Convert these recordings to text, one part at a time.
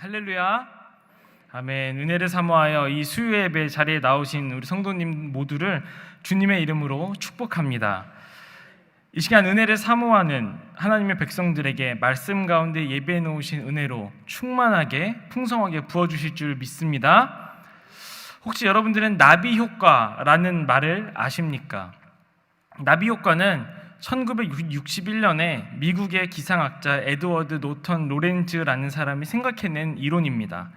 할렐루야. 아멘. 은혜를 사모하여 이 수요 예배 자리에 나오신 우리 성도님 모두를 주님의 이름으로 축복합니다. 이 시간 은혜를 사모하는 하나님의 백성들에게 말씀 가운데 예배해 놓으신 은혜로 충만하게 풍성하게 부어 주실 줄 믿습니다. 혹시 여러분들은 나비 효과라는 말을 아십니까? 나비 효과는 1961년에 미국의 기상학자 에드워드 노턴 로렌즈라는 사람이 생각해낸 이론입니다.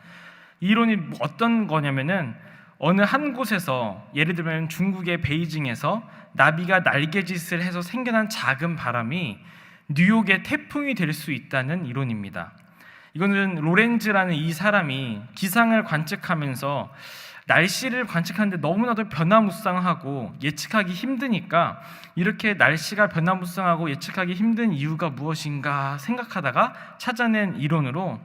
이 이론이 어떤 거냐면은 어느 한 곳에서 예를 들면 중국의 베이징에서 나비가 날개짓을 해서 생겨난 작은 바람이 뉴욕의 태풍이 될 수 있다는 이론입니다. 이거는 로렌즈라는 이 사람이 기상을 관측하면서 날씨를 관측하는데 너무나도 변화무쌍하고 예측하기 힘드니까 이렇게 날씨가 변화무쌍하고 예측하기 힘든 이유가 무엇인가 생각하다가 찾아낸 이론으로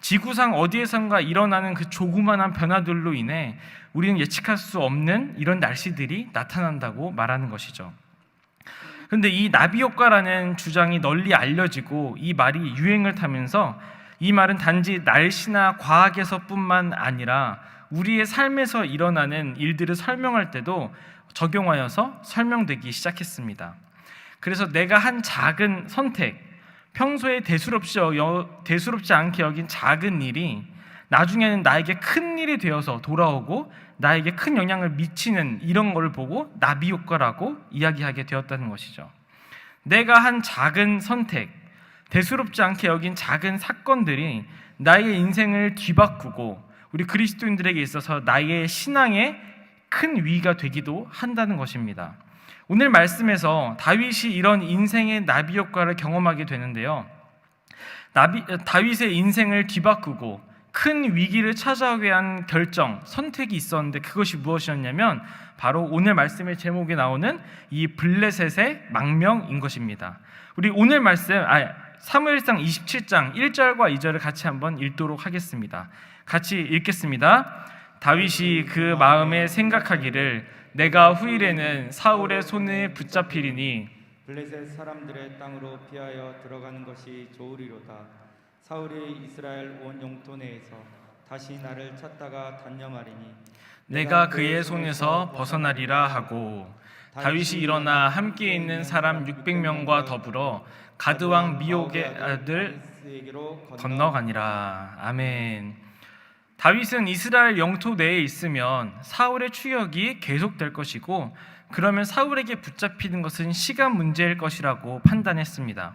지구상 어디에선가 일어나는 그 조그만한 변화들로 인해 우리는 예측할 수 없는 이런 날씨들이 나타난다고 말하는 것이죠. 근데 이 나비 효과라는 주장이 널리 알려지고 이 말이 유행을 타면서 이 말은 단지 날씨나 과학에서뿐만 아니라 우리의 삶에서 일어나는 일들을 설명할 때도 적용하여서 설명되기 시작했습니다. 그래서 내가 한 작은 선택, 평소에 대수롭지, 여- 대수롭지 않게 여긴 작은 일이 나중에는 나에게 큰 일이 되어서 돌아오고 나에게 큰 영향을 미치는 이런 걸 보고 나비 효과라고 이야기하게 되었다는 것이죠. 내가 한 작은 선택, 대수롭지 않게 여긴 작은 사건들이 나의 인생을 뒤바꾸고 우리 그리스도인들에게 있어서 나의 신앙에 큰 위가 되기도 한다는 것입니다. 오늘 말씀에서 다윗이 이런 인생의 나비 효과를 경험하게 되는데요. 나비, 다윗의 인생을 뒤바꾸고 큰 위기를 찾아오게 한 결정, 선택이 있었는데 그것이 무엇이었냐면 바로 오늘 말씀의 제목에 나오는 이 블레셋의 망명인 것입니다. 우리 오늘 말씀, 아, 사무엘상 27장 1절과 2절을 같이 한번 읽도록 하겠습니다. 같이 읽겠습니다. 다윗이 그 마음에 생각하기를 내가 후일에는 사울의 손에 붙잡히리니 블레셋 사람들의 땅으로 피하여 들어가는 것이 좋으리로다. 사울이 이스라엘 온 영토 내에서 다시 나를 찾다가 단념하리니 내가 그의 손에서 벗어나리라 하고 다윗이 일어나 함께 있는 사람 600명과 더불어 가드 왕 미옥의 아들 건너가니라. 아멘. 다윗은 이스라엘 영토 내에 있으면 사울의 추격이 계속될 것이고 그러면 사울에게 붙잡히는 것은 시간 문제일 것이라고 판단했습니다.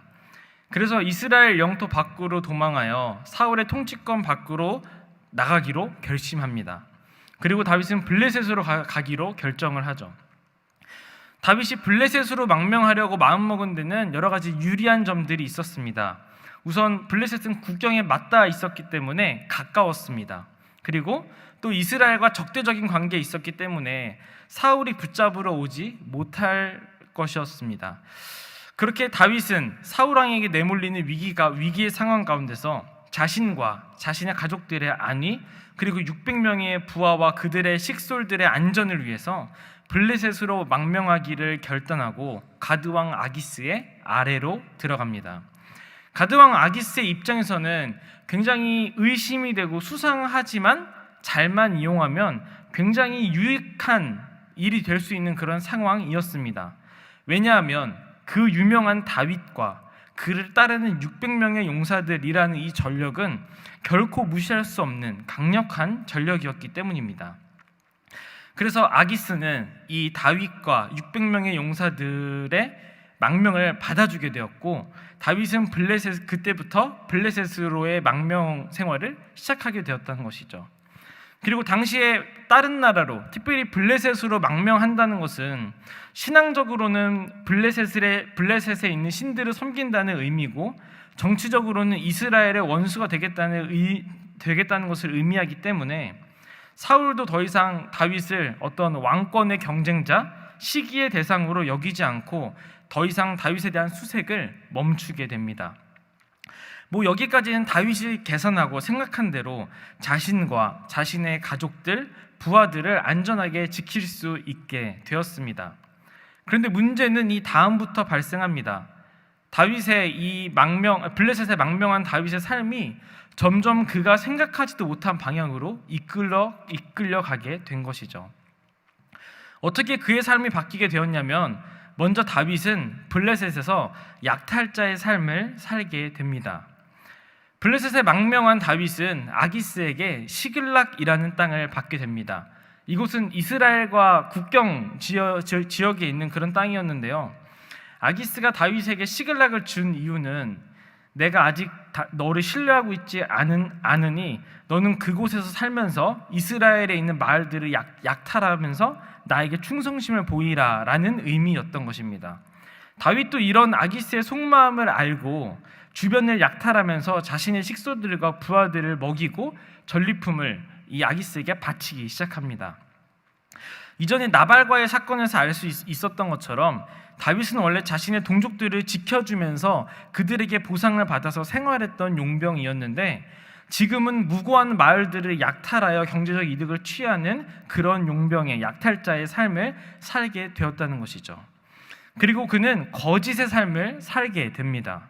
그래서 이스라엘 영토 밖으로 도망하여 사울의 통치권 밖으로 나가기로 결심합니다. 그리고 다윗은 블레셋으로 가, 가기로 결정을 하죠. 다윗이 블레셋으로 망명하려고 마음먹은 데는 여러 가지 유리한 점들이 있었습니다. 우선 블레셋은 국경에 맞닿아 있었기 때문에 가까웠습니다. 그리고 또 이스라엘과 적대적인 관계에 있었기 때문에 사울이 붙잡으러 오지 못할 것이었습니다. 그렇게 다윗은 사울 왕에게 내몰리는 위기가 위기의 상황 가운데서 자신과 자신의 가족들의 안위 그리고 600명의 부하와 그들의 식솔들의 안전을 위해서 블레셋으로 망명하기를 결단하고 가드 왕 아기스의 아래로 들어갑니다. 가드왕 아기스의 입장에서는 굉장히 의심이 되고 수상하지만 잘만 이용하면 굉장히 유익한 일이 될 수 있는 그런 상황이었습니다. 왜냐하면 그 유명한 다윗과 그를 따르는 600명의 용사들이라는 이 전력은 결코 무시할 수 없는 강력한 전력이었기 때문입니다. 그래서 아기스는 이 다윗과 600명의 용사들의 망명을 받아주게 되었고 다윗은 블레셋 그때부터 블레셋으로의 망명 생활을 시작하게 되었다는 것이죠. 그리고 당시에 다른 나라로 특별히 블레셋으로 망명한다는 것은 신앙적으로는 블레셋에 블레셋에 있는 신들을 섬긴다는 의미고 정치적으로는 이스라엘의 원수가 되겠다는 의, 되겠다는 것을 의미하기 때문에 사울도 더 이상 다윗을 어떤 왕권의 경쟁자, 시기의 대상으로 여기지 않고 더 이상 다윗에 대한 수색을 멈추게 됩니다. 뭐 여기까지는 다윗이 계산하고 생각한 대로 자신과 자신의 가족들, 부하들을 안전하게 지킬 수 있게 되었습니다. 그런데 문제는 이 다음부터 발생합니다. 다윗의 이 망명 블레셋에 망명한 다윗의 삶이 점점 그가 생각하지도 못한 방향으로 이끌려 이끌려 가게 된 것이죠. 어떻게 그의 삶이 바뀌게 되었냐면 먼저 다윗은 블레셋에서 약탈자의 삶을 살게 됩니다. 블레셋의 망명한 다윗은 아기스에게 시글락이라는 땅을 받게 됩니다. 이곳은 이스라엘과 국경 지역, 지역에 있는 그런 땅이었는데요. 아기스가 다윗에게 시글락을 준 이유는 내가 아직 다- 너를 신뢰하고 있지 않은 않으니 너는 그곳에서 살면서 이스라엘에 있는 마을들을 약, 약탈하면서 나에게 충성심을 보이라라는 의미였던 것입니다. 다윗도 이런 아기스의 속마음을 알고 주변을 약탈하면서 자신의 식소들과 부하들을 먹이고 전리품을 이 아기스에게 바치기 시작합니다. 이전에 나발과의 사건에서 알 수 있었던 것처럼 다윗은 원래 자신의 동족들을 지켜주면서 그들에게 보상을 받아서 생활했던 용병이었는데 지금은 무고한 마을들을 약탈하여 경제적 이득을 취하는 그런 용병의 약탈자의 삶을 살게 되었다는 것이죠. 그리고 그는 거짓의 삶을 살게 됩니다.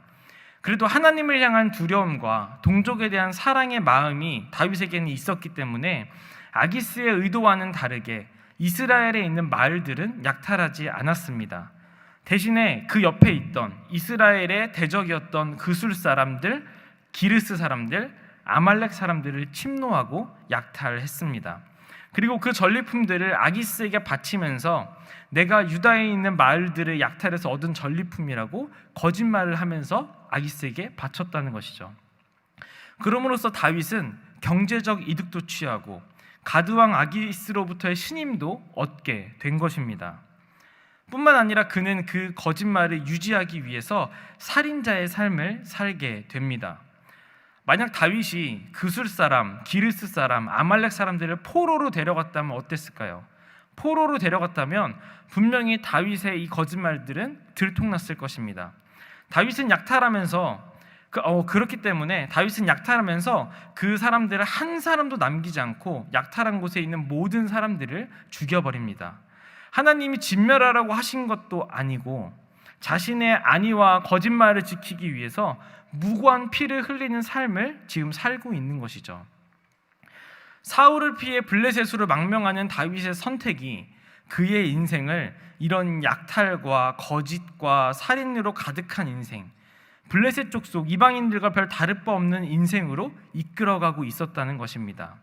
그래도 하나님을 향한 두려움과 동족에 대한 사랑의 마음이 다윗에게는 있었기 때문에 아기스의 의도와는 다르게 이스라엘에 있는 마을들은 약탈하지 않았습니다. 대신에 그 옆에 있던 이스라엘의 대적이었던 그술 사람들, 기르스 사람들, 아말렉 사람들을 침노하고 약탈했습니다. 그리고 그 전리품들을 아기스에게 바치면서 내가 유다에 있는 마을들을 약탈해서 얻은 전리품이라고 거짓말을 하면서 아기스에게 바쳤다는 것이죠. 그럼으로써 다윗은 경제적 이득도 취하고 가드왕 아기스로부터의 신임도 얻게 된 것입니다. 뿐만 아니라 그는 그 거짓말을 유지하기 위해서 살인자의 삶을 살게 됩니다. 만약 다윗이 그술 사람, 기르스 사람, 아말렉 사람들을 포로로 데려갔다면 어땠을까요? 포로로 데려갔다면 분명히 다윗의 이 거짓말들은 들통났을 것입니다. 다윗은 약탈하면서 그, 어, 그렇기 때문에 다윗은 약탈하면서 그 사람들을 한 사람도 남기지 않고 약탈한 곳에 있는 모든 사람들을 죽여버립니다. 하나님이 진멸하라고 하신 것도 아니고 자신의 안위와 거짓말을 지키기 위해서 무고한 피를 흘리는 삶을 지금 살고 있는 것이죠. 사울을 피해 블레셋으로 망명하는 다윗의 선택이 그의 인생을 이런 약탈과 거짓과 살인으로 가득한 인생, 블레셋 족속 이방인들과 별 다를 바 없는 인생으로 이끌어가고 있었다는 것입니다.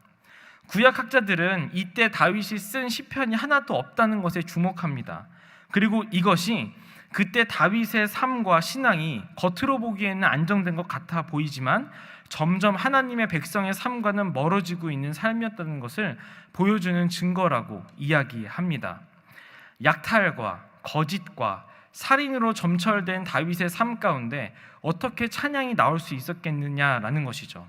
구약 학자들은 이때 다윗이 쓴 시편이 하나도 없다는 것에 주목합니다. 그리고 이것이 그때 다윗의 삶과 신앙이 겉으로 보기에는 안정된 것 같아 보이지만 점점 하나님의 백성의 삶과는 멀어지고 있는 삶이었다는 것을 보여주는 증거라고 이야기합니다. 약탈과 거짓과 살인으로 점철된 다윗의 삶 가운데 어떻게 찬양이 나올 수 있었겠느냐라는 것이죠.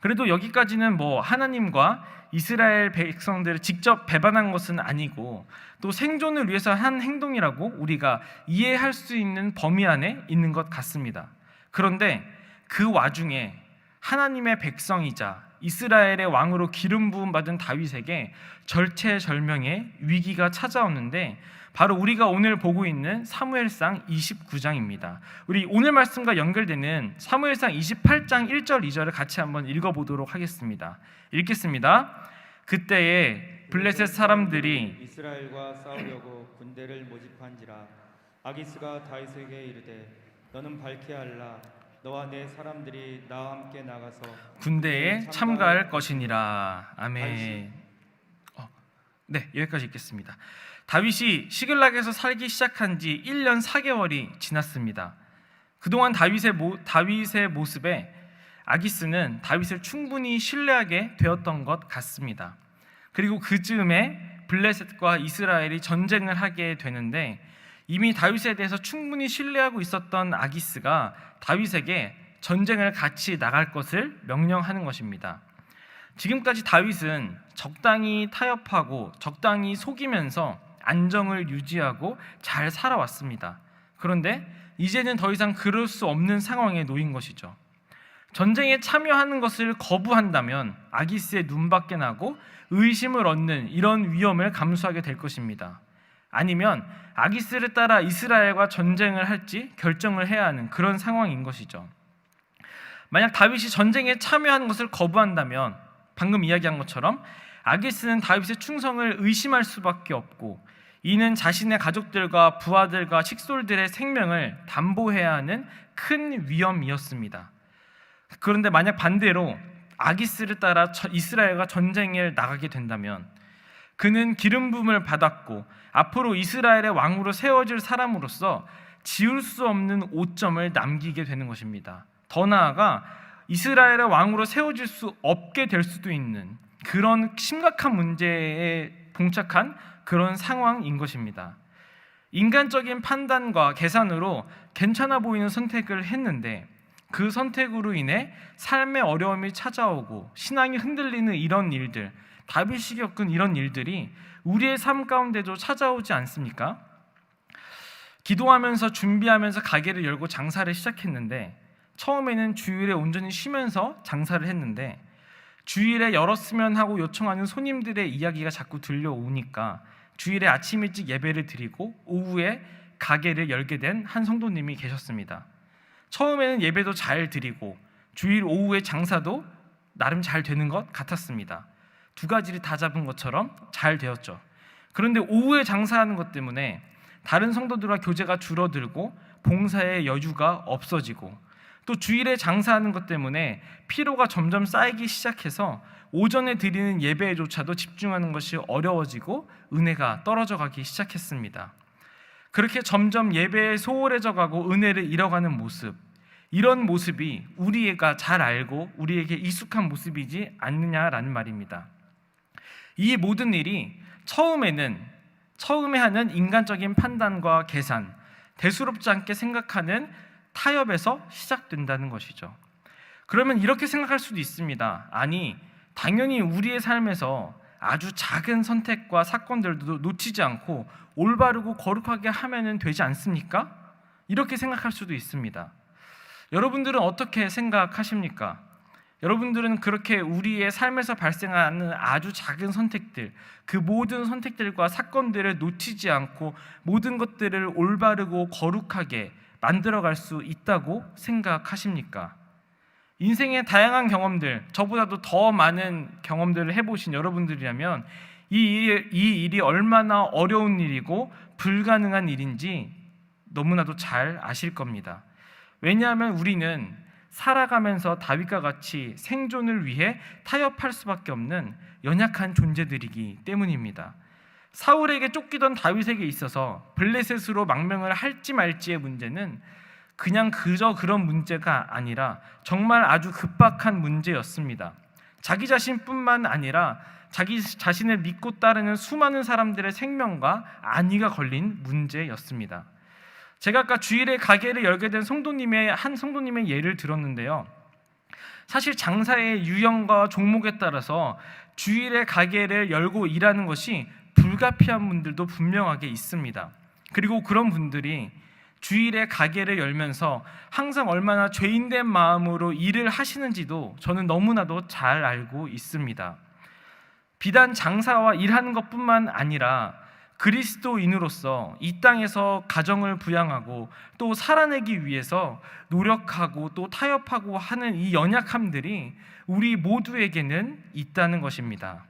그래도 여기까지는 뭐 하나님과 이스라엘 백성들을 직접 배반한 것은 아니고 또 생존을 위해서 한 행동이라고 우리가 이해할 수 있는 범위 안에 있는 것 같습니다. 그런데 그 와중에 하나님의 백성이자 이스라엘의 왕으로 기름 부음 받은 다윗에게 절체절명의 위기가 찾아오는데 바로 우리가 오늘 보고 있는 사무엘상 29장입니다. 우리 오늘 말씀과 연결되는 사무엘상 28장 1절 2절을 같이 한번 읽어 보도록 하겠습니다. 읽겠습니다. 그때에 블레셋 사람들이 이스라엘과 싸우려고 군대를 모집한지라 아기스가 다윗에게 이르되 너는 밝히 알라 너와 내 사람들이 나와 함께 나가서 군대에 참가할 것이니라. 아멘. 어, 네, 여기까지 읽겠습니다. 다윗이 시글락에서 살기 시작한 지 1년 4개월이 지났습니다. 그동안 다윗의 모, 다윗의 모습에 아기스는 다윗을 충분히 신뢰하게 되었던 것 같습니다. 그리고 그 즈음에 블레셋과 이스라엘이 전쟁을 하게 되는데 이미 다윗에 대해서 충분히 신뢰하고 있었던 아기스가 다윗에게 전쟁을 같이 나갈 것을 명령하는 것입니다. 지금까지 다윗은 적당히 타협하고 적당히 속이면서 안정을 유지하고 잘 살아왔습니다. 그런데 이제는 더 이상 그럴 수 없는 상황에 놓인 것이죠. 전쟁에 참여하는 것을 거부한다면 아기스의 눈밖에 나고 의심을 얻는 이런 위험을 감수하게 될 것입니다. 아니면 아기스를 따라 이스라엘과 전쟁을 할지 결정을 해야 하는 그런 상황인 것이죠. 만약 다윗이 전쟁에 참여하는 것을 거부한다면 방금 이야기한 것처럼 아기스는 다윗의 충성을 의심할 수밖에 없고 이는 자신의 가족들과 부하들과 식솔들의 생명을 담보해야 하는 큰 위험이었습니다. 그런데 만약 반대로 아기스를 따라 저- 이스라엘과 전쟁에 나가게 된다면 그는 기름 부음을 받았고 앞으로 이스라엘의 왕으로 세워질 사람으로서 지울 수 없는 오점을 남기게 되는 것입니다. 더 나아가 이스라엘의 왕으로 세워질 수 없게 될 수도 있는 그런 심각한 문제에 봉착한 그런 상황인 것입니다. 인간적인 판단과 계산으로 괜찮아 보이는 선택을 했는데 그 선택으로 인해 삶의 어려움이 찾아오고 신앙이 흔들리는 이런 일들, 다윗이 겪은 이런 일들이 우리의 삶 가운데도 찾아오지 않습니까? 기도하면서 준비하면서 가게를 열고 장사를 시작했는데 처음에는 주일에 온전히 쉬면서 장사를 했는데 주일에 열었으면 하고 요청하는 손님들의 이야기가 자꾸 들려오니까 주일에 아침 일찍 예배를 드리고 오후에 가게를 열게 된 한 성도님이 계셨습니다. 처음에는 예배도 잘 드리고 주일 오후에 장사도 나름 잘 되는 것 같았습니다. 두 가지를 다 잡은 것처럼 잘 되었죠. 그런데 오후에 장사하는 것 때문에 다른 성도들과 교제가 줄어들고 봉사의 여유가 없어지고 또 주일에 장사하는 것 때문에 피로가 점점 쌓이기 시작해서 오전에 드리는 예배조차도 집중하는 것이 어려워지고 은혜가 떨어져 가기 시작했습니다. 그렇게 점점 예배에 소홀해져 가고 은혜를 잃어가는 모습 이런 모습이 우리가 잘 알고 우리에게 익숙한 모습이지 않느냐라는 말입니다. 이 모든 일이 처음에는 처음에 하는 인간적인 판단과 계산, 대수롭지 않게 생각하는 타협에서 시작된다는 것이죠. 그러면 이렇게 생각할 수도 있습니다. 아니, 당연히 우리의 삶에서 아주 작은 선택과 사건들도 놓치지 않고 올바르고 거룩하게 하면 되지 않습니까? 이렇게 생각할 수도 있습니다. 여러분들은 어떻게 생각하십니까? 여러분들은 그렇게 우리의 삶에서 발생하는 아주 작은 선택들, 그 모든 선택들과 사건들을 놓치지 않고 모든 것들을 올바르고 거룩하게 만들어갈 수 있다고 생각하십니까? 인생의 다양한 경험들, 저보다도 더 많은 경험들을 해보신 여러분들이라면 이, 일, 이 일이 얼마나 어려운 일이고 불가능한 일인지 너무나도 잘 아실 겁니다. 왜냐하면 우리는 살아가면서 다윗과 같이 생존을 위해 타협할 수밖에 없는 연약한 존재들이기 때문입니다. 사울에게 쫓기던 다윗에게 있어서 블레셋으로 망명을 할지 말지의 문제는 그냥 그저 그런 문제가 아니라 정말 아주 급박한 문제였습니다. 자기 자신뿐만 아니라 자기 자신을 믿고 따르는 수많은 사람들의 생명과 안위가 걸린 문제였습니다. 제가 아까 주일에 가게를 열게 된 성도님의 한 성도님의 예를 들었는데요. 사실 장사의 유형과 종목에 따라서 주일에 가게를 열고 일하는 것이 불가피한 분들도 분명하게 있습니다. 그리고 그런 분들이 주일에 가게를 열면서 항상 얼마나 죄인된 마음으로 일을 하시는지도 저는 너무나도 잘 알고 있습니다. 비단 장사와 일하는 것뿐만 아니라 그리스도인으로서 이 땅에서 가정을 부양하고 또 살아내기 위해서 노력하고 또 타협하고 하는 이 연약함들이 우리 모두에게는 있다는 것입니다.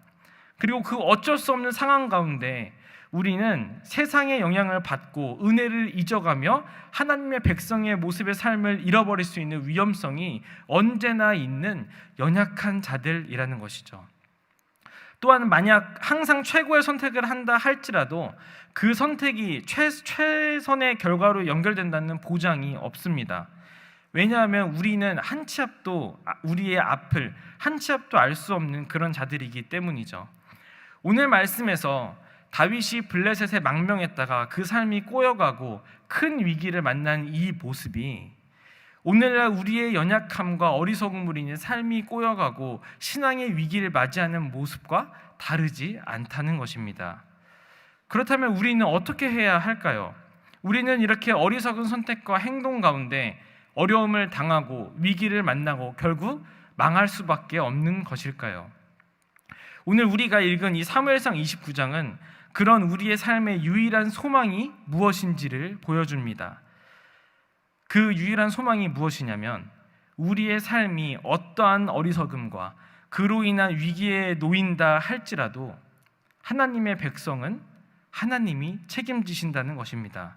그리고 그 어쩔 수 없는 상황 가운데 우리는 세상의 영향을 받고 은혜를 잊어가며 하나님의 백성의 모습의 삶을 잃어버릴 수 있는 위험성이 언제나 있는 연약한 자들이라는 것이죠. 또한 만약 항상 최고의 선택을 한다 할지라도 그 선택이 최, 최선의 결과로 연결된다는 보장이 없습니다. 왜냐하면 우리는 한 치 앞도 우리의 앞을 한 치 앞도 알 수 없는 그런 자들이기 때문이죠. 오늘 말씀에서 다윗이 블레셋에 망명했다가 그 삶이 꼬여가고 큰 위기를 만난 이 모습이 오늘날 우리의 연약함과 어리석음으로 삶이 꼬여가고 신앙의 위기를 맞이하는 모습과 다르지 않다는 것입니다. 그렇다면 우리는 어떻게 해야 할까요? 우리는 이렇게 어리석은 선택과 행동 가운데 어려움을 당하고 위기를 만나고 결국 망할 수밖에 없는 것일까요? 오늘 우리가 읽은 이 사무엘상 29장은 그런 우리의 삶의 유일한 소망이 무엇인지를 보여줍니다. 그 유일한 소망이 무엇이냐면 우리의 삶이 어떠한 어리석음과 그로 인한 위기에 놓인다 할지라도 하나님의 백성은 하나님이 책임지신다는 것입니다.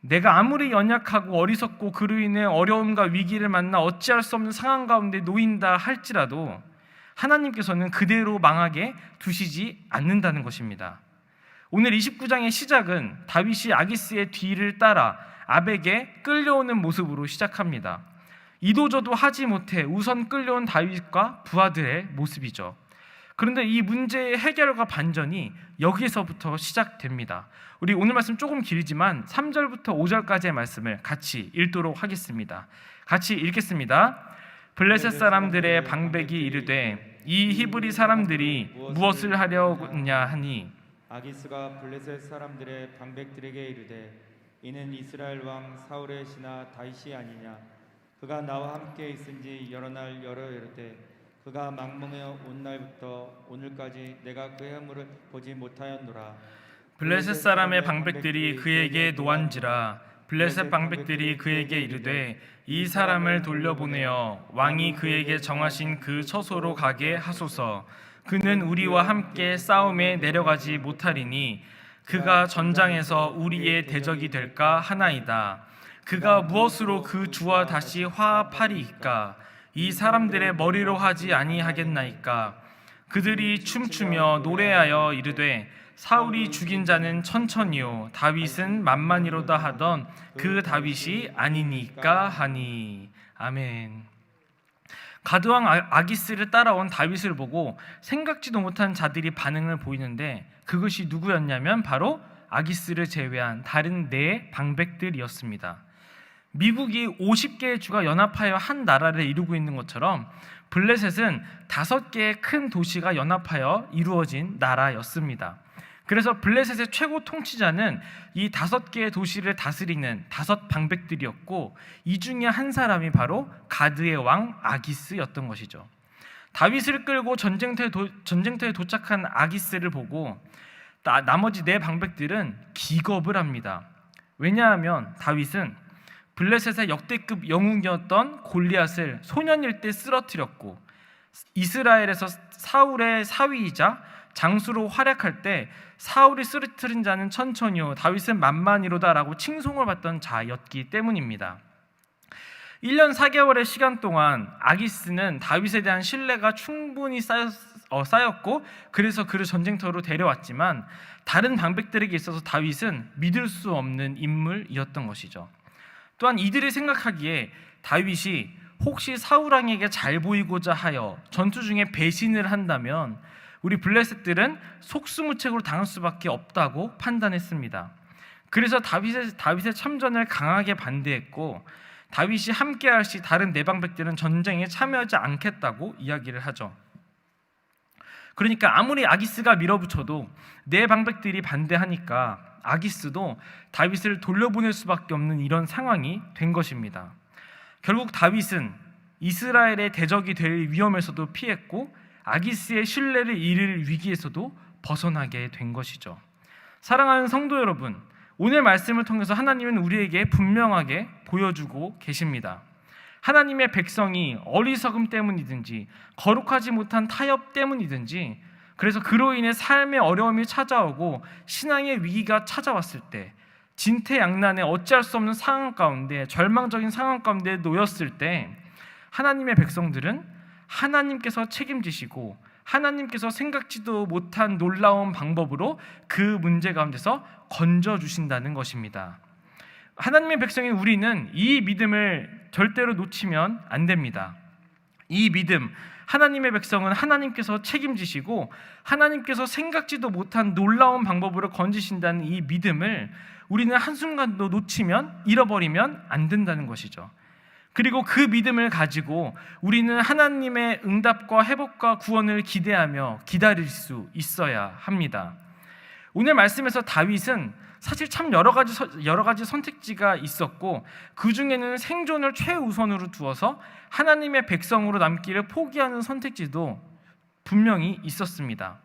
내가 아무리 연약하고 어리석고 그로 인해 어려움과 위기를 만나 어찌할 수 없는 상황 가운데 놓인다 할지라도 하나님께서는 그대로 망하게 두시지 않는다는 것입니다. 오늘 29장의 시작은 다윗이 아기스의 뒤를 따라 아벡에 끌려오는 모습으로 시작합니다. 이도저도 하지 못해 우선 끌려온 다윗과 부하들의 모습이죠. 그런데 이 문제의 해결과 반전이 여기서부터 시작됩니다. 우리 오늘 말씀 조금 길지만 3절부터 5절까지의 말씀을 같이 읽도록 하겠습니다. 같이 읽겠습니다. 블레셋 사람들의 방백이 이르되 이 히브리 사람들이 무엇을 하려냐 하니 아기스가 블레셋 사람들의 방백들에게 이르되 이는 이스라엘 왕 사울의 신하 다윗이 아니냐? 그가 나와 함께 있은지 여러 날 여러 이르되 그가 망명해 온 날부터 오늘까지 내가 그의 허물을 보지 못하였노라. 블레셋 사람의 방백들이 그에게 노한지라. 블레셋 방백들이 그에게 이르되 이 사람을 돌려보내어 왕이 그에게 정하신 그 처소로 가게 하소서. 그는 우리와 함께 싸움에 내려가지 못하리니 그가 전장에서 우리의 대적이 될까 하나이다. 그가 무엇으로 그 주와 다시 화합하리이까? 이 사람들의 머리로 하지 아니하겠나이까? 그들이 춤추며 노래하여 이르되 사울이 죽인 자는 천천히요. 다윗은 만만이로다 하던 그 다윗이 아니니까 하니. 아멘. 가드왕 아- 아기스를 따라온 다윗을 보고 생각지도 못한 자들이 반응을 보이는데 그것이 누구였냐면 바로 아기스를 제외한 다른 네 방백들이었습니다. 미국이 50개의 주가 연합하여 한 나라를 이루고 있는 것처럼 블레셋은 다섯 개의 큰 도시가 연합하여 이루어진 나라였습니다. 그래서 블레셋의 최고 통치자는 이 다섯 개의 도시를 다스리는 다섯 방백들이었고 이 중에 한 사람이 바로 가드의 왕 아기스였던 것이죠. 다윗을 끌고 전쟁터에, 도, 전쟁터에 도착한 아기스를 보고 나, 나머지 네 방백들은 기겁을 합니다. 왜냐하면 다윗은 블레셋의 역대급 영웅이었던 골리앗을 소년일 때 쓰러뜨렸고 이스라엘에서 사울의 사위이자 장수로 활약할 때 사울이 쓰러뜨린 자는 천천히요 다윗은 만만이로다라고 칭송을 받던 자였기 때문입니다. 1년 4개월의 시간 동안 아기스는 다윗에 대한 신뢰가 충분히 쌓였, 어, 쌓였고 그래서 그를 전쟁터로 데려왔지만 다른 방백들에게 있어서 다윗은 믿을 수 없는 인물이었던 것이죠. 또한 이들이 생각하기에 다윗이 혹시 사울 왕에게 잘 보이고자 하여 전투 중에 배신을 한다면 우리 블레셋들은 속수무책으로 당할 수밖에 없다고 판단했습니다. 그래서 다윗의 다윗의 참전을 강하게 반대했고 다윗이 함께할 시 다른 내방백들은 전쟁에 참여하지 않겠다고 이야기를 하죠. 그러니까 아무리 아기스가 밀어붙여도 내 방백들이 반대하니까 아기스도 다윗을 돌려보낼 수밖에 없는 이런 상황이 된 것입니다. 결국 다윗은 이스라엘의 대적이 될 위험에서도 피했고 아기스의 신뢰를 잃을 위기에서도 벗어나게 된 것이죠. 사랑하는 성도 여러분, 오늘 말씀을 통해서 하나님은 우리에게 분명하게 보여주고 계십니다. 하나님의 백성이 어리석음 때문이든지 거룩하지 못한 타협 때문이든지 그래서 그로 인해 삶의 어려움이 찾아오고 신앙의 위기가 찾아왔을 때 진퇴양난에 어찌할 수 없는 상황 가운데 절망적인 상황 가운데 놓였을 때 하나님의 백성들은 하나님께서 책임지시고 하나님께서 생각지도 못한 놀라운 방법으로 그 문제 가운데서 건져 주신다는 것입니다. 하나님의 백성인 우리는 이 믿음을 절대로 놓치면 안 됩니다. 이 믿음, 하나님의 백성은 하나님께서 책임지시고 하나님께서 생각지도 못한 놀라운 방법으로 건지신다는 이 믿음을 우리는 한순간도 놓치면 잃어버리면 안 된다는 것이죠. 그리고 그 믿음을 가지고 우리는 하나님의 응답과 회복과 구원을 기대하며 기다릴 수 있어야 합니다. 오늘 말씀에서 다윗은 사실 참 여러 가지 서- 여러 가지 선택지가 있었고 그 중에는 생존을 최우선으로 두어서 하나님의 백성으로 남기를 포기하는 선택지도 분명히 있었습니다.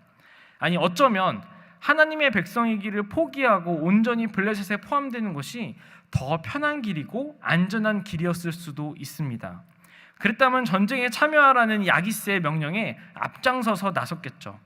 아니 어쩌면 하나님의 백성이기를 포기하고 온전히 블레셋에 포함되는 것이 더 편한 길이고 안전한 길이었을 수도 있습니다. 그랬다면 전쟁에 참여하라는 이 아기스의 명령에 앞장서서 나섰겠죠.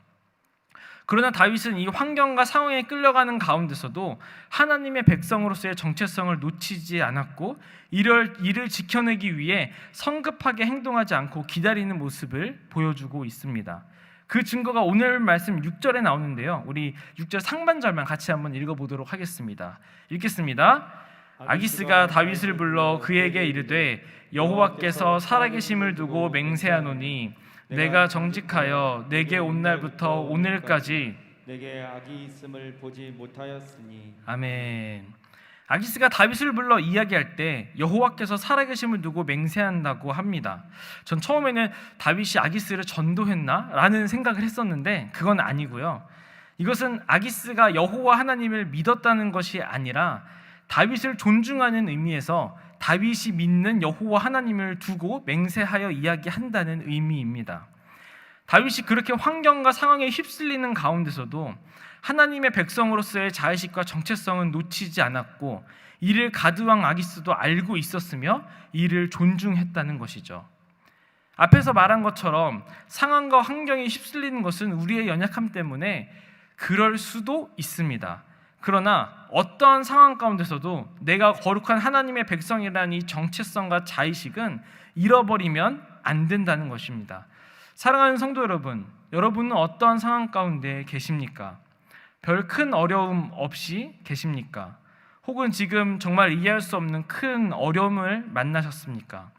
그러나 다윗은 이 환경과 상황에 끌려가는 가운데서도 하나님의 백성으로서의 정체성을 놓치지 않았고 이를 이를 지켜내기 위해 성급하게 행동하지 않고 기다리는 모습을 보여주고 있습니다. 그 증거가 오늘 말씀 6절에 나오는데요. 우리 6절 상반절만 같이 한번 읽어 보도록 하겠습니다. 읽겠습니다. 아기스가 다윗을 불러 그에게 이르되 여호와께서 살아계심을 두고 맹세하노니 내가 정직하여 내게 온 날부터 오늘까지 내게 악이 있음을 보지 못하였으니 아멘. 아기스가 다윗을 불러 이야기할 때 여호와께서 살아계심을 두고 맹세한다고 합니다. 전 처음에는 다윗이 아기스를 전도했나라는 생각을 했었는데 그건 아니고요. 이것은 아기스가 여호와 하나님을 믿었다는 것이 아니라 다윗을 존중하는 의미에서 다윗이 믿는 여호와 하나님을 두고 맹세하여 이야기한다는 의미입니다. 다윗이 그렇게 환경과 상황에 휩쓸리는 가운데서도 하나님의 백성으로서의 자의식과 정체성은 놓치지 않았고 이를 가드왕 아기스도 알고 있었으며 이를 존중했다는 것이죠. 앞에서 말한 것처럼 상황과 환경에 휩쓸리는 것은 우리의 연약함 때문에 그럴 수도 있습니다. 그러나 어떠한 상황 가운데서도 내가 거룩한 하나님의 백성이라는 이 정체성과 자의식은 잃어버리면 안 된다는 것입니다. 사랑하는 성도 여러분, 여러분은 어떠한 상황 가운데 계십니까? 별 큰 어려움 없이 계십니까? 혹은 지금 정말 이해할 수 없는 큰 어려움을 만나셨습니까?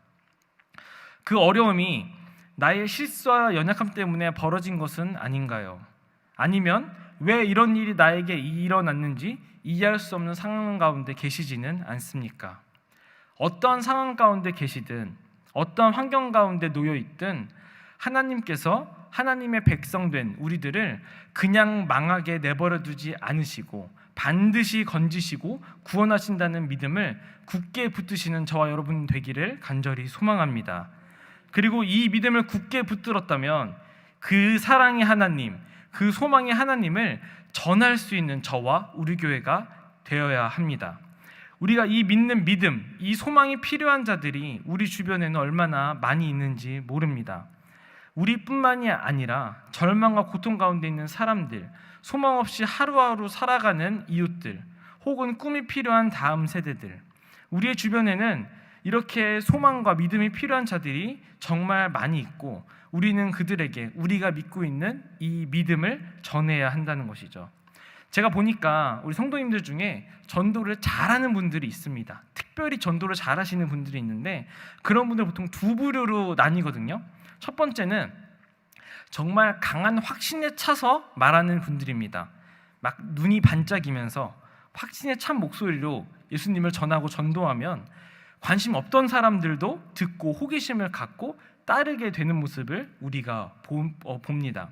그 어려움이 나의 실수와 연약함 때문에 벌어진 것은 아닌가요? 아니면 왜 이런 일이 나에게 일어났는지 이해할 수 없는 상황 가운데 계시지는 않습니까? 어떠한 상황 가운데 계시든 어떠한 환경 가운데 놓여 있든 하나님께서 하나님의 백성된 우리들을 그냥 망하게 내버려 두지 않으시고 반드시 건지시고 구원하신다는 믿음을 굳게 붙드시는 저와 여러분 되기를 간절히 소망합니다. 그리고 이 믿음을 굳게 붙들었다면 그 사랑의 하나님, 그 소망의 하나님을 전할 수 있는 저와 우리 교회가 되어야 합니다. 우리가 이 믿는 믿음, 이 소망이 필요한 자들이 우리 주변에는 얼마나 많이 있는지 모릅니다. 우리뿐만이 아니라 절망과 고통 가운데 있는 사람들, 소망 없이 하루하루 살아가는 이웃들, 혹은 꿈이 필요한 다음 세대들, 우리의 주변에는 이렇게 소망과 믿음이 필요한 자들이 정말 많이 있고 우리는 그들에게 우리가 믿고 있는 이 믿음을 전해야 한다는 것이죠. 제가 보니까 우리 성도님들 중에 전도를 잘하는 분들이 있습니다. 특별히 전도를 잘하시는 분들이 있는데 그런 분들 보통 두 부류로 나뉘거든요. 첫 번째는 정말 강한 확신에 차서 말하는 분들입니다. 막 눈이 반짝이면서 확신에 찬 목소리로 예수님을 전하고 전도하면 관심 없던 사람들도 듣고 호기심을 갖고 따르게 되는 모습을 우리가 보, 어, 봅니다.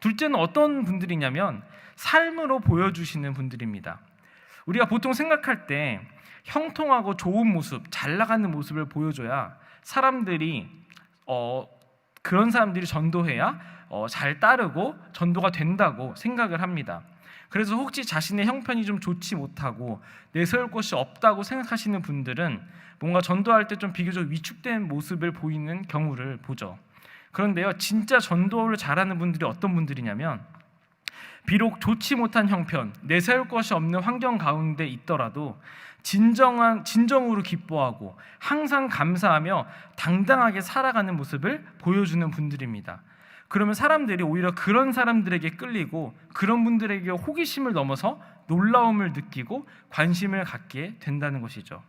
둘째는 어떤 분들이냐면 삶으로 보여주시는 분들입니다. 우리가 보통 생각할 때 형통하고 좋은 모습, 잘 나가는 모습을 보여줘야 사람들이 어, 그런 사람들이 전도해야 어, 잘 따르고 전도가 된다고 생각을 합니다. 그래서 혹시 자신의 형편이 좀 좋지 못하고 내세울 곳이 없다고 생각하시는 분들은 뭔가 전도할 때 좀 비교적 위축된 모습을 보이는 경우를 보죠. 그런데요, 진짜 전도를 잘하는 분들이 어떤 분들이냐면 비록 좋지 못한 형편, 내세울 것이 없는 환경 가운데 있더라도 진정한 진정으로 기뻐하고 항상 감사하며 당당하게 살아가는 모습을 보여주는 분들입니다. 그러면 사람들이 오히려 그런 사람들에게 끌리고 그런 분들에게 호기심을 넘어서 놀라움을 느끼고 관심을 갖게 된다는 것이죠.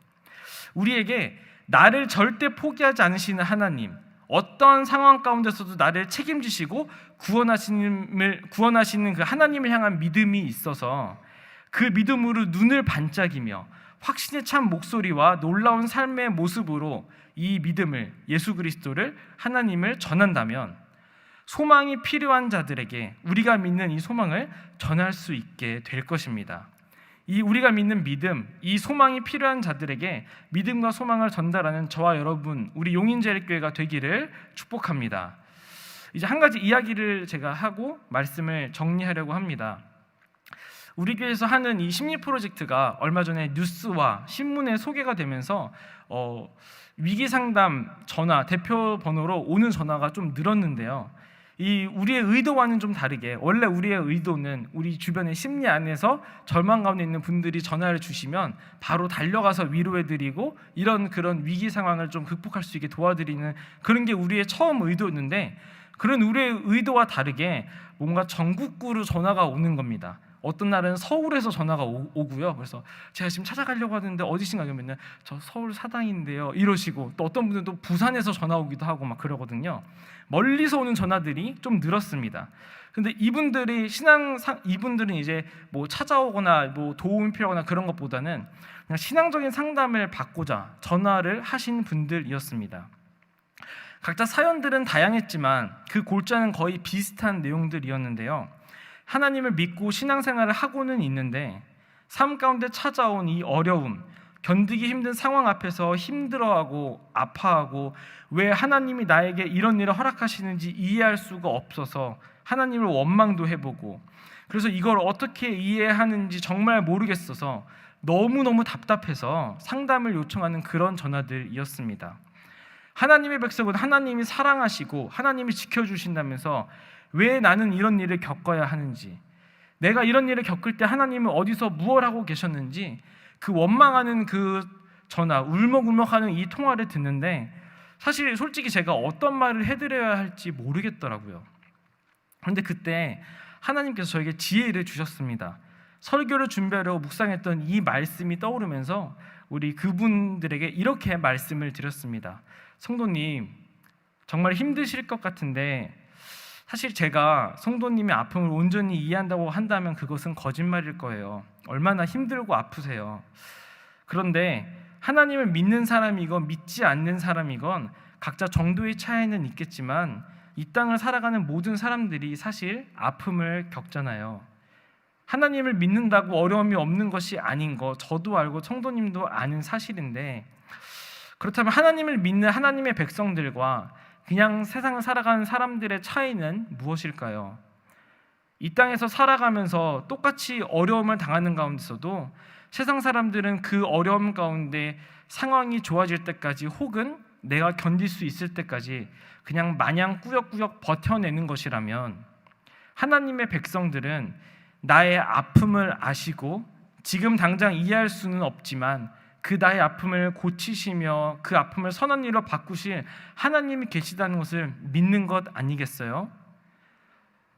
우리에게 나를 절대 포기하지 않으시는 하나님, 어떤 상황 가운데서도 나를 책임지시고 구원하시는 구원하시는 그 하나님을 향한 믿음이 있어서 그 믿음으로 눈을 반짝이며 확신에 찬 목소리와 놀라운 삶의 모습으로 이 믿음을 예수 그리스도를 하나님을 전한다면 소망이 필요한 자들에게 우리가 믿는 이 소망을 전할 수 있게 될 것입니다. 이 우리가 믿는 믿음, 이 소망이 필요한 자들에게 믿음과 소망을 전달하는 저와 여러분, 우리 용인제일교회가 되기를 축복합니다. 이제 한 가지 이야기를 제가 하고 말씀을 정리하려고 합니다. 우리 교회에서 하는 이 심리 프로젝트가 얼마 전에 뉴스와 신문에 소개가 되면서 어, 위기 상담 전화 대표 번호로 오는 전화가 좀 늘었는데요. 이 우리의 의도와는 좀 다르게 원래 우리의 의도는 우리 주변의 심리 안에서 절망 가운데 있는 분들이 전화를 주시면 바로 달려가서 위로해드리고 이런 그런 위기 상황을 좀 극복할 수 있게 도와드리는 그런 게 우리의 처음 의도였는데 그런 우리의 의도와 다르게 뭔가 전국구로 전화가 오는 겁니다. 어떤 날은 서울에서 전화가 오, 오고요. 그래서 제가 지금 찾아가려고 하는데 어디신가 그러면은 저 서울 사당인데요. 이러시고 또 어떤 분들은 또 부산에서 전화 오기도 하고 막 그러거든요. 멀리서 오는 전화들이 좀 늘었습니다. 근데 이분들이 신앙 상 이분들은 이제 뭐 찾아오거나 뭐 도움이 필요하거나 그런 것보다는 그냥 신앙적인 상담을 받고자 전화를 하신 분들이었습니다. 각자 사연들은 다양했지만 그 골자는 거의 비슷한 내용들이었는데요. 하나님을 믿고 신앙생활을 하고는 있는데 삶 가운데 찾아온 이 어려움, 견디기 힘든 상황 앞에서 힘들어하고 아파하고 왜 하나님이 나에게 이런 일을 허락하시는지 이해할 수가 없어서 하나님을 원망도 해보고 그래서 이걸 어떻게 이해하는지 정말 모르겠어서 너무너무 답답해서 상담을 요청하는 그런 전화들이었습니다. 하나님의 백성은 하나님이 사랑하시고 하나님이 지켜주신다면서 왜 나는 이런 일을 겪어야 하는지 내가 이런 일을 겪을 때 하나님은 어디서 무엇 하고 계셨는지 그 원망하는 그 전화 울먹울먹하는 이 통화를 듣는데 사실 솔직히 제가 어떤 말을 해드려야 할지 모르겠더라고요. 그런데 그때 하나님께서 저에게 지혜를 주셨습니다. 설교를 준비하려고 묵상했던 이 말씀이 떠오르면서 우리 그분들에게 이렇게 말씀을 드렸습니다. 성도님, 정말 힘드실 것 같은데 사실 제가 성도님의 아픔을 온전히 이해한다고 한다면 그것은 거짓말일 거예요. 얼마나 힘들고 아프세요. 그런데 하나님을 믿는 사람이건 믿지 않는 사람이건 각자 정도의 차이는 있겠지만 이 땅을 살아가는 모든 사람들이 사실 아픔을 겪잖아요. 하나님을 믿는다고 어려움이 없는 것이 아닌 거 저도 알고 성도님도 아는 사실인데 그렇다면 하나님을 믿는 하나님의 백성들과 그냥 세상을 살아가는 사람들의 차이는 무엇일까요? 이 땅에서 살아가면서 똑같이 어려움을 당하는 가운데서도 세상 사람들은 그 어려움 가운데 상황이 좋아질 때까지 혹은 내가 견딜 수 있을 때까지 그냥 마냥 꾸역꾸역 버텨내는 것이라면 하나님의 백성들은 나의 아픔을 아시고 지금 당장 이해할 수는 없지만 그 나의 아픔을 고치시며 그 아픔을 선한 일로 바꾸실 하나님이 계시다는 것을 믿는 것 아니겠어요?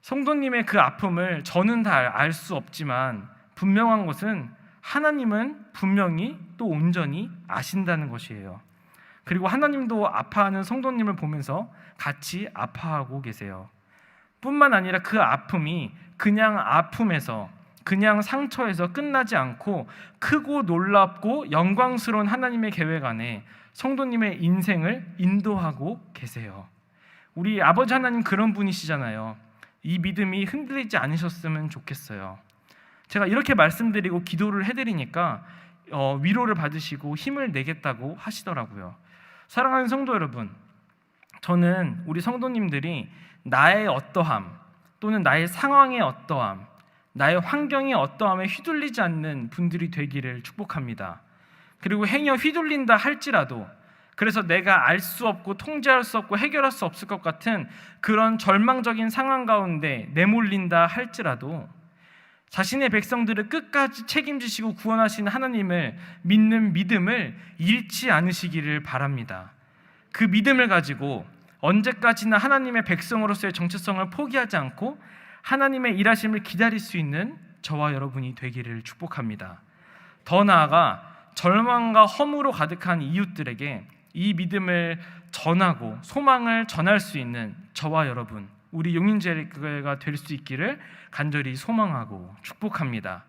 성도님의 그 아픔을 저는 다 알 수 없지만 분명한 것은 하나님은 분명히 또 온전히 아신다는 것이에요. 그리고 하나님도 아파하는 성도님을 보면서 같이 아파하고 계세요. 뿐만 아니라 그 아픔이 그냥 아픔에서 그냥 상처에서 끝나지 않고 크고 놀랍고 영광스러운 하나님의 계획 안에 성도님의 인생을 인도하고 계세요. 우리 아버지 하나님 그런 분이시잖아요. 이 믿음이 흔들리지 않으셨으면 좋겠어요. 제가 이렇게 말씀드리고 기도를 해드리니까 어, 위로를 받으시고 힘을 내겠다고 하시더라고요. 사랑하는 성도 여러분, 저는 우리 성도님들이 나의 어떠함 또는 나의 상황의 어떠함, 나의 환경의 어떠함에 휘둘리지 않는 분들이 되기를 축복합니다. 그리고 행여 휘둘린다 할지라도 그래서 내가 알 수 없고 통제할 수 없고 해결할 수 없을 것 같은 그런 절망적인 상황 가운데 내몰린다 할지라도 자신의 백성들을 끝까지 책임지시고 구원하시는 하나님을 믿는 믿음을 잃지 않으시기를 바랍니다. 그 믿음을 가지고 언제까지나 하나님의 백성으로서의 정체성을 포기하지 않고 하나님의 일하심을 기다릴 수 있는 저와 여러분이 되기를 축복합니다. 더 나아가 절망과 허무로 가득한 이웃들에게 이 믿음을 전하고 소망을 전할 수 있는 저와 여러분, 우리 용인제가 될 수 있기를 간절히 소망하고 축복합니다.